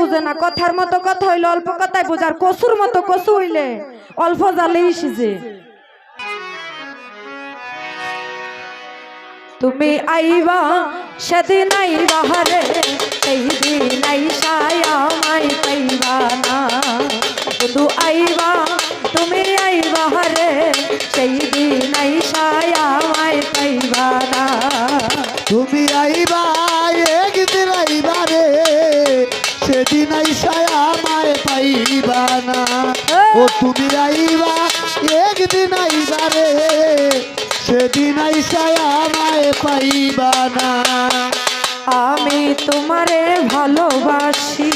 বুঝে না। কথার মতো কথা হইলে অল্প কথায় বোঝার কসুর মতো কসু হইলে অল্প জালেই সিজে তুমি আইবা, সেদিন আইবা হারে সেই দিন আইসাই আমায় পাইবা না। শুধু আইবা, তুমি আইবা হারে, সেই একদিন আইবা রে সেদিন আইসায় আমায় পাইবা না। আমি তোমারে ভালোবাসি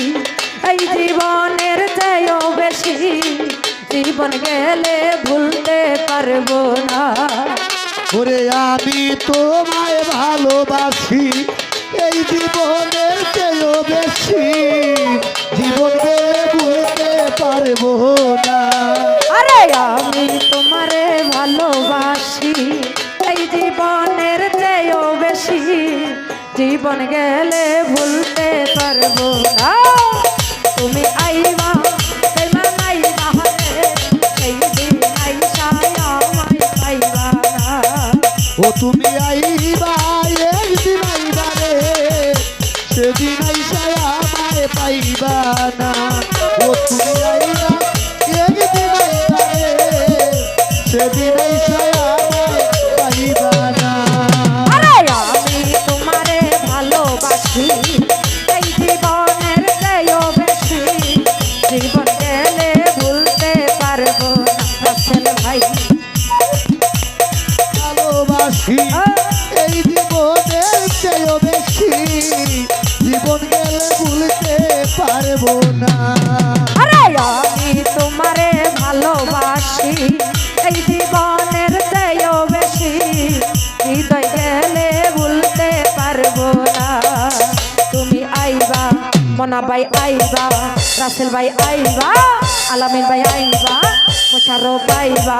এই জীবনের চেয়েও বেশি। জীবন গেলে ভুলতে পারব না। ওরে আমি তোমায় ভালোবাসি এই জীবনের চেয়েও বেশি। জীবনকে বুঝতে পারব জীবন গেলে ভুলতে পারব না তুমি আইবা। ও তুমি আইবা একদিন আইবা রে, সেদিন আইসায় আমায় পাইবা না ও তুমি আইবা একদিন আইবা রে, সেদিন আইবা রাসেল ভাই আইবা, আলামিন ভাই আইবা মোশারফ আইবা,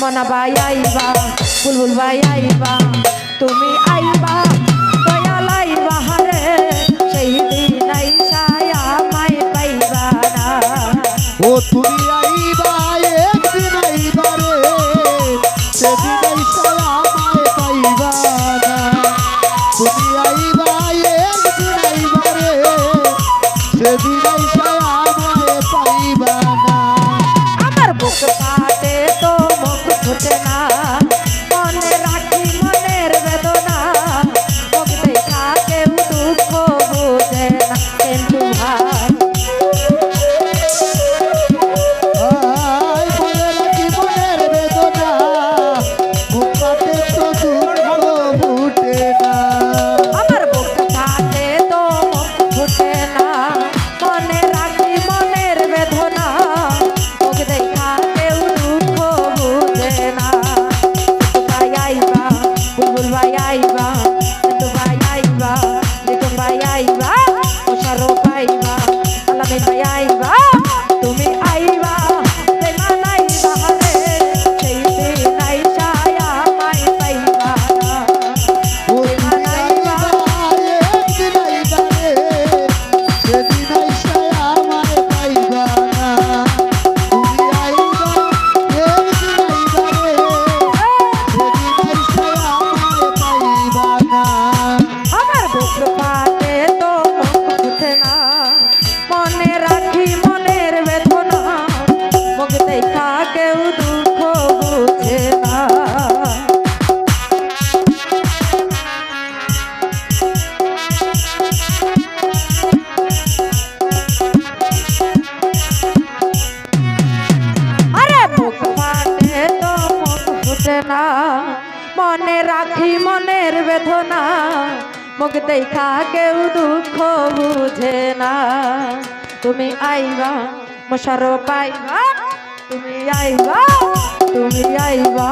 মনা ভাই আইবা, বুলবুল ভাই আইবা। তুমি আইবা, দয়াল আইবা হারে, সেই দিন আইসায় আমায় পাইবা না। ও তুমি মুখ দেখা কেউ দুঃখ বুঝে না। তুমি আইবা মশারো পাইবা। তুমি আইবা তুমি আইবা।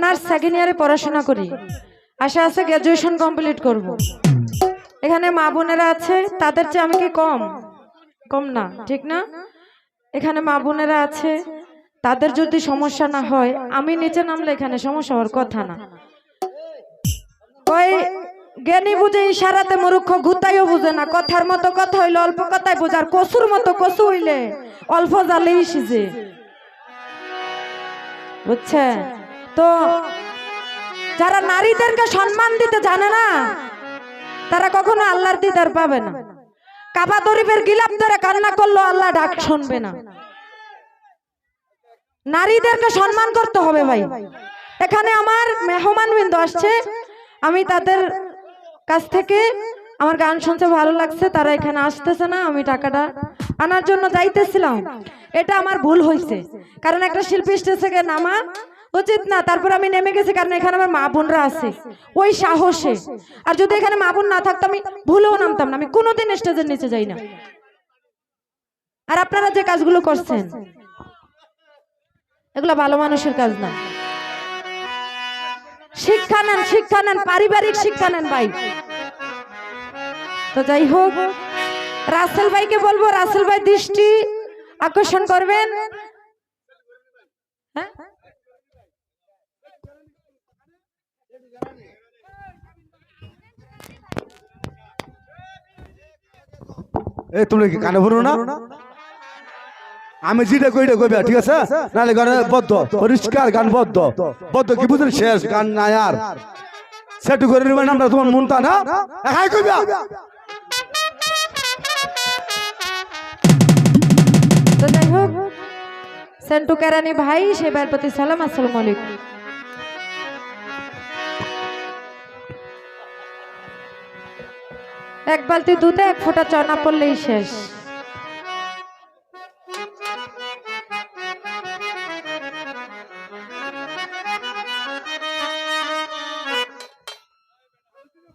অনার্স সেকেন্ড ইয়ারে পড়াশোনা করি। আশা আছে গ্র্যাজুয়েশন কমপ্লিট করব। এখানে মা বোনেরা আছে, তাদের চেয়ে আমি কি কম? কম না, ঠিক না? এখানে মা বোনেরা আছে, তাদের যদি সমস্যা না হয়, আমি নিচে নামলে এখানে সমস্যা হওয়ার কথা না। কই জ্ঞানী বুঝে ইশারাতে মূর্খ, গুতাইও বুঝে না। কথার মতো কথা হইলে অল্প কথায় বোঝার কসুর মতো কসু হইলে অল্প জালেই সিজে। বুঝছে তো যারা নারীদেরকে সম্মান দিতে জানে না, তারা কখনো আল্লাহর দিদার পাবে না। কাবা দরিবের গিলাপ ধরে কান্না করল আল্লাহ ডাক শুনবে না। নারীদেরকে সম্মান করতে হবে ভাই। এখানে আমার মেহমান বিন্দু আসছে। আমি তাদের কাছ থেকে আমার গান শুনতে ভালো লাগছে, তারা এখানে আসতেছে না, আমি টাকাটা আনার জন্য যাইতেছিলাম। এটা আমার ভুল হয়েছে কারণ একটা শিল্পী স্টেজ থেকে নামা উচিত না, তারপর আমি নেমে গেছি কারণ এখানে আমার মা বোনরা আছে। ওই সাহসে। আর যদি এখানে মা বোন না থাকতো, আমি ভুলেও নামতাম না। আমি কোনোদিন স্টেজের নিচে যাই না। আর আপনারা যে কাজগুলো করছেন, এগুলো ভালো মানুষের কাজ না। শিক্ষা নেন শিক্ষা নেন, পারিবারিক শিক্ষা নেন ভাই। তো যাই হোক, রাসেল ভাইকে বলব, রাসেল ভাই দৃষ্টি আকর্ষণ করবেন। হ্যাঁ? এই, তুমি কি কানে ভরো না? আমি যেটা কইটা কইবে, ঠিক আছে? নালে গানে বদ্ধ, পরিষ্কার গান বদ্ধ। বদ্ধ কি বুঝলি? শেষ গান নাই আর। সেটু করে নিবেন আমরা তোমার মনটা না? একাই কইবে? তো যাই সেন্টু কেরানি ভাই সে ভাইয়ের প্রতি সালাম, আসসালামু আলাইকুম। এক বালতি দুধে এক ফোঁটা চনা পড়লেই শেষ।